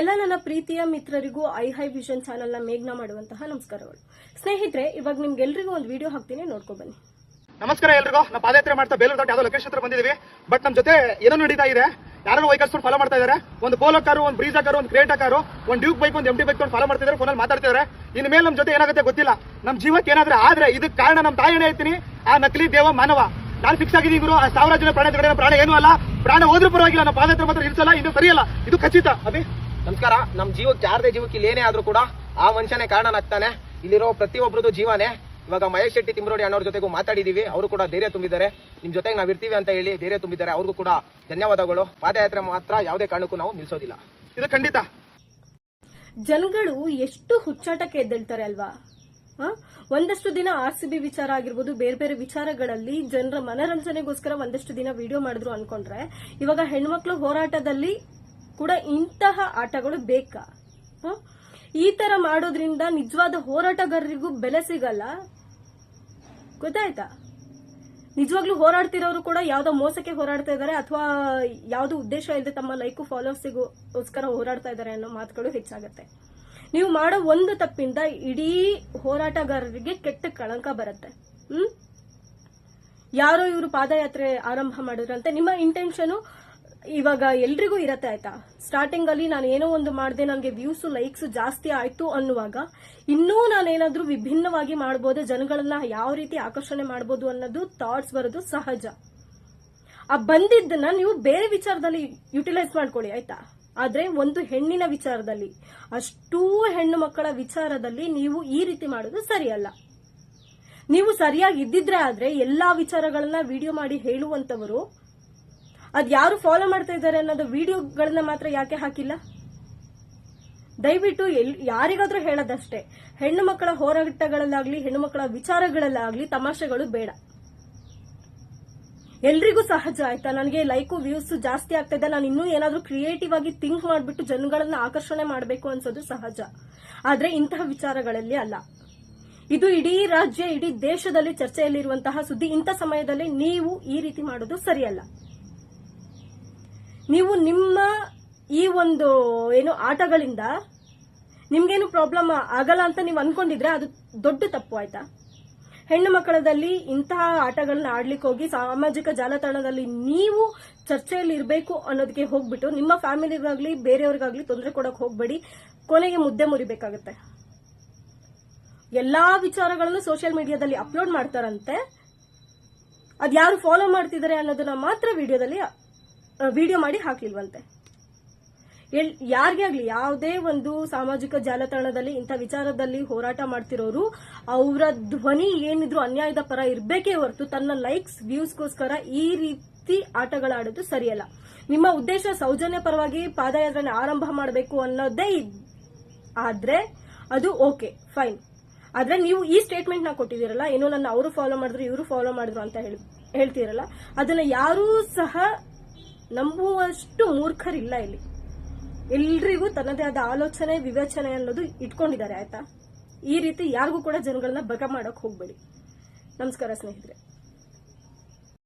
ಎಲ್ಲ ನನ್ನ ಪ್ರೀತಿಯ ಮಿತ್ರರಿಗೂ ಐ ಹೈ ವಿಷನ್ ಚಾನೆಲ್ನ ಮೇಘ್ನ ಮಾಡುವಂತಹ ನಮಸ್ಕಾರಗಳು. ಸ್ನೇಹಿತರೆ, ಇವಾಗ ನಿಮ್ಗೆಲ್ರಿಗೂ ಒಂದು ವಿಡಿಯೋ ಹಾಕ್ತೀನಿ, ನೋಡ್ಕೊ ಬನ್ನಿ. ನಮಸ್ಕಾರ ಎಲ್ರಿಗೂ. ನಾವು ಪಾದಯಾತ್ರೆ ಮಾಡ್ತಾ ಬೇಲೂರು ದೊಡ್ಡ ಯಾವುದೋ ಲೊಕೇಶನ್ ಹತ್ರ ಬಂದಿದ್ದೀವಿ ಬಟ್ ನಮ್ಮ ಜೊತೆ ಏನೋ ನಡೀತಾ ಇದೆ. ಯಾರು ವೆಹಿಕಲ್ಸ್ ಫಾಲೋ ಮಾಡ್ತಾ ಇದ್ದಾರೆ ಒಂದು ಪೋಲೋ ಕಾರು ಒಂದು ಬ್ರೀಜಾ ಕಾರು ಒಂದು ಕ್ರೇಟಾ ಕಾರು ಒಂದು ಡ್ಯೂಕ್ ಬೈಕ್ ಒಂದು ಎಂಟಿ ಬೈಕ್ ತೊಗೊಂಡು ಫಾಲೋ ಮಾಡ್ತಿದ್ದಾರೆ ಫೋನಲ್ಲಿ ಮಾತಾಡ್ತಿದ್ದಾರೆ ಇನ್ನು ಮೇಲೆ ನಮ್ಮ ಜೊತೆ ಏನಾಗುತ್ತೆ ಗೊತ್ತಿಲ್ಲ. ನಮ್ಮ ಜೀವಕ್ಕೆ ಏನಾದ್ರೆ ಆದ್ರೆ ಇದಕ್ಕೆ ಕಾರಣ ನಮ್ಮ ತಾಯಿನೇ ಹೇಳ್ತೀನಿ. ಆ ನಕಲಿ ದೇವ ಮಾನವ. ನಾನು ಫಿಕ್ಸ್ ಆಗಿದ್ದೀನಿ ಗುರು. ಆ ಸಾವಿರ ಜನ ಪ್ರಾಣ ಪ್ರಾಣ ಏನೂ ಅಲ್ಲ. ಪ್ರಾಣ ಹೋದ್ರೂ ಪರವಾಗಿಲ್ಲ. ನಮ್ಮ ಪಾದಯಾತ್ರೆ ಮಾತ್ರ ಇರಿಸಲ್ಲ ಇದು ಸರಿಯಲ್ಲ. ಇದು ಖಚಿತ. ಅಭಿ? ನಮಸ್ಕಾರ, ನಮ್ ಜೀವಕ್ಕೆ ಯಾರದೇ ಜೀವಕ್ಕೆ ಇಲ್ಲಿ ಏನೇ ಆದ್ರೂ ಕೂಡ ಆ ಮನುಷ್ಯನೇ ಕಾರಣನಾಗ್ತಾನೆ. ಇಲ್ಲಿರೋ ಪ್ರತಿಯೊಬ್ಬರದು ಜೀವನೇ. ಇವಾಗ ಮಹೇಶ್ ಶೆಟ್ಟಿ ತಿಮ್ರೋಡಿ ಅಣ್ಣವ್ರ ಜೊತೆಗೂ ಮಾತಾಡಿದೀವಿ. ಅವರು ಕೂಡ ಧೈರ್ಯ ತುಂಬಿದ್ದಾರೆ. ನಿಮ್ ಜೊತೆಗೆ ನಾವ್ ಇರ್ತೀವಿ ಅಂತ ಹೇಳಿ ಧೈರ್ಯ ತುಂಬಿದ್ದಾರೆ. ಅವ್ರಿಗೂ ಕೂಡ ಧನ್ಯವಾದಗಳು. ಪಾದಯಾತ್ರೆ ಮಾತ್ರ ಯಾವುದೇ ಕಾರಣಕ್ಕೂ ನಾವು ನಿಲ್ಸೋದಿಲ್ಲ. ಇದು ಖಂಡಿತ. ಜನಗಳು ಎಷ್ಟು ಹುಚ್ಚಾಟಕ್ಕೆ ಎದ್ದೇಳ್ತಾರೆ ಅಲ್ವಾ? ಒಂದಷ್ಟು ದಿನ ಆರ್ ಸಿ ಬಿ ವಿಚಾರ ಆಗಿರ್ಬೋದು, ಬೇರೆ ಬೇರೆ ವಿಚಾರಗಳಲ್ಲಿ ಜನರ ಮನರಂಜನೆಗೋಸ್ಕರ ಒಂದಷ್ಟು ದಿನ ವಿಡಿಯೋ ಮಾಡಿದ್ರು ಅನ್ಕೊಂಡ್ರೆ, ಇವಾಗ ಹೆಣ್ಮಕ್ಳು ಹೋರಾಟದಲ್ಲಿ ಕೂಡ ಇಂತಹ ಆಟಗಳು ಬೇಕಾ? ಈ ತರ ಮಾಡೋದ್ರಿಂದ ನಿಜವಾದ ಹೋರಾಟಗಾರರಿಗೂ ಬೆಲೆ ಸಿಗಲ್ಲ? ಗೊತ್ತಾಯ್ತಾ? ನಿಜವಾಗ್ಲೂ ಹೋರಾಡ್ತಿರೋರು ಕೂಡ ಯಾವ್ದೋ ಮೋಸಕ್ಕೆ ಹೋರಾಡ್ತಾ ಇದ್ದಾರೆ ಅಥವಾ ಯಾವ್ದೋ ಉದ್ದೇಶ ಇಲ್ಲದೆ ತಮ್ಮ ಲೈಕು ಫಾಲೋವರ್ಸಿಗೋಸ್ಕರ ಹೋರಾಡ್ತಾ ಇದ್ದಾರೆ ಅನ್ನೋ ಮಾತುಗಳು ಹೆಚ್ಚಾಗತ್ತೆ. ನೀವು ಮಾಡೋ ಒಂದು ತಪ್ಪಿಂದ ಇಡೀ ಹೋರಾಟಗಾರರಿಗೆ ಕೆಟ್ಟ ಕಳಂಕ ಬರುತ್ತೆ. ಹ್ಮ್? ಯಾರೋ ಇವರು ಪಾದಯಾತ್ರೆ ಆರಂಭ ಮಾಡಿದ್ರಂತೆ, ನಿಮ್ಮ ಇಂಟೆನ್ಷನ್ ಇವಾಗ ಎಲ್ರಿಗೂ ಇರತ್ತೆ ಆಯ್ತಾ? ಸ್ಟಾರ್ಟಿಂಗ್ ಅಲ್ಲಿ ನಾನು ಏನೋ ಒಂದು ಮಾಡಿದೆ ನನಗೆ ವ್ಯೂಸ್ ಲೈಕ್ಸ್ ಜಾಸ್ತಿ ಆಯ್ತು ಅನ್ನುವಾಗ ಇನ್ನೂ ನಾನೇನಾದ್ರೂ ವಿಭಿನ್ನವಾಗಿ ಮಾಡ್ಬೋದು, ಜನಗಳನ್ನ ಯಾವ ರೀತಿ ಆಕರ್ಷಣೆ ಮಾಡ್ಬೋದು ಅನ್ನೋದು ಥಾಟ್ಸ್ ಬರೋದು ಸಹಜ. ಆ ಬಂದಿದ್ದನ್ನ ನೀವು ಬೇರೆ ವಿಚಾರದಲ್ಲಿ ಯುಟಿಲೈಸ್ ಮಾಡ್ಕೊಳ್ಳಿ ಆಯ್ತಾ? ಆದ್ರೆ ಒಂದು ಹೆಣ್ಣಿನ ವಿಚಾರದಲ್ಲಿ, ಅಷ್ಟೂ ಹೆಣ್ಣು ಮಕ್ಕಳ ವಿಚಾರದಲ್ಲಿ ನೀವು ಈ ರೀತಿ ಮಾಡೋದು ಸರಿಯಲ್ಲ. ನೀವು ಸರಿಯಾಗಿ ಇದ್ದಿದ್ರೆ ಆದ್ರೆ ಎಲ್ಲಾ ವಿಚಾರಗಳನ್ನ ವಿಡಿಯೋ ಮಾಡಿ ಹೇಳುವಂತವರು ಅದ್ ಯಾರು ಫಾಲೋ ಮಾಡ್ತಾ ಇದ್ದಾರೆ ಅನ್ನೋದು ವಿಡಿಯೋಗಳನ್ನ ಮಾತ್ರ ಯಾಕೆ ಹಾಕಿಲ್ಲ? ದಯವಿಟ್ಟು ಎಲ್, ಯಾರಿಗಾದ್ರೂ ಹೇಳೋದಷ್ಟೇ. ಹೆಣ್ಣು ಮಕ್ಕಳ ಹೋರಾಟಗಳಲ್ಲಾಗ್ಲಿ, ಹೆಣ್ಣು ಮಕ್ಕಳ ವಿಚಾರಗಳಲ್ಲಾಗ್ಲಿ ತಮಾಷೆಗಳು ಬೇಡ. ಎಲ್ರಿಗೂ ಸಹಜ ಆಯ್ತಾ? ನನಗೆ ಲೈಕು ವ್ಯೂಸ್ ಜಾಸ್ತಿ ಆಗ್ತಾ ಇದೆ. ನಾನು ಇನ್ನೂ ಏನಾದರೂ ಕ್ರಿಯೇಟಿವ್ ಆಗಿ ಥಿಂಕ್ ಮಾಡಿಬಿಟ್ಟು ಜನಗಳನ್ನ ಆಕರ್ಷಣೆ ಮಾಡಬೇಕು ಅನ್ಸೋದು ಸಹಜ. ಆದ್ರೆ ಇಂತಹ ವಿಚಾರಗಳಲ್ಲಿ ಅಲ್ಲ. ಇದು ಇಡೀ ರಾಜ್ಯ, ಇಡೀ ದೇಶದಲ್ಲಿ ಚರ್ಚೆಯಲ್ಲಿರುವಂತಹ ಸುದ್ದಿ ಇಂಥ ಸಮಯದಲ್ಲಿ ನೀವು ಈ ರೀತಿ ಮಾಡೋದು ಸರಿಯಲ್ಲ. ನೀವು ನಿಮ್ಮ ಈ ಒಂದು ಏನು ಆಟಗಳಿಂದ ನಿಮ್ಗೇನು ಪ್ರಾಬ್ಲಮ್ ಆಗಲ್ಲ ಅಂತ ನೀವು ಅನ್ಕೊಂಡಿದ್ರೆ ಅದು ದೊಡ್ಡ ತಪ್ಪು ಆಯ್ತಾ? ಹೆಣ್ಣು ಮಕ್ಕಳದಲ್ಲಿ ಇಂತಹ ಆಟಗಳನ್ನ ಆಡ್ಲಿಕ್ಕೆ ಹೋಗಿ ಸಾಮಾಜಿಕ ಜಾಲತಾಣದಲ್ಲಿ ನೀವು ಚರ್ಚೆಯಲ್ಲಿ ಇರಬೇಕು ಅನ್ನೋದಕ್ಕೆ ಹೋಗ್ಬಿಟ್ಟು ನಿಮ್ಮ ಫ್ಯಾಮಿಲಿಗಾಗ್ಲಿ, ಬೇರೆಯವ್ರಿಗಾಗ್ಲಿ ತೊಂದರೆ ಕೊಡಕ್ ಹೋಗ್ಬೇಡಿ, ಕೊನೆಗೆ ಮುದ್ದೆ ಮುರಿಬೇಕಾಗತ್ತೆ. ಎಲ್ಲಾ ವಿಚಾರಗಳನ್ನು ಸೋಷಿಯಲ್ ಮೀಡಿಯಾದಲ್ಲಿ ಅಪ್ಲೋಡ್ ಮಾಡ್ತಾರಂತೆ. ಅದ್ ಯಾರು ಫಾಲೋ ಮಾಡ್ತಿದ್ದಾರೆ ಅನ್ನೋದನ್ನ ಮಾತ್ರ ವಿಡಿಯೋದಲ್ಲಿ ವಿಡಿಯೋ ಮಾಡಿ ಹಾಕ್ಲಿಲ್ವಂತೆ. ಯಾರಿಗೇ ಆಗ್ಲಿ, ಯಾವುದೇ ಒಂದು ಸಾಮಾಜಿಕ ಜಾಲತಾಣದಲ್ಲಿ ಇಂಥ ವಿಚಾರದಲ್ಲಿ ಹೋರಾಟ ಮಾಡ್ತಿರೋರು, ಅವರ ಧ್ವನಿ ಏನಿದ್ರು ಅನ್ಯಾಯದ ಪರ ಇರಬೇಕೇ ಹೊರತು ತನ್ನ ಲೈಕ್ಸ್ ವ್ಯೂಸ್ಗೋಸ್ಕರ ಈ ರೀತಿ ಆಟಗಳಾಡೋದು ಸರಿಯಲ್ಲ. ನಿಮ್ಮ ಉದ್ದೇಶ ಸೌಜನ್ಯ ಪರವಾಗಿ ಪಾದಯಾತ್ರೆನ ಆರಂಭ ಮಾಡಬೇಕು ಅನ್ನೋದೇ ಆದ್ರೆ ಅದು ಓಕೆ ಫೈನ್ ಆದ್ರೆ ನೀವು ಈ ಸ್ಟೇಟ್ಮೆಂಟ್ನ ಕೊಟ್ಟಿದ್ದೀರಲ್ಲ, ಏನೋ ನನ್ನ ಅವರು ಫಾಲೋ ಮಾಡಿದ್ರು, ಇವರು ಫಾಲೋ ಮಾಡಿದ್ರು ಅಂತ ಹೇಳಿ, ಹೇಳ್ತೀರಲ್ಲ, ಅದನ್ನ ಯಾರೂ ಸಹ ನಂಬುವಷ್ಟು ಮೂರ್ಖರಿಲ್ಲ ಇಲ್ಲಿ. ಎಲ್ರಿಗೂ ತನ್ನದೇ ಆದ ಆಲೋಚನೆ, ವಿವೇಚನೆ ಅನ್ನೋದು ಇಟ್ಕೊಂಡಿದ್ದಾರೆ, ಆಯ್ತಾ? ಈ ರೀತಿ ಯಾರಿಗೂ ಕೂಡ ಜನಗಳನ್ನ ಬಗ ಮಾಡಕ್ ಹೋಗ್ಬೇಡಿ. ನಮಸ್ಕಾರ ಸ್ನೇಹಿತರೆ.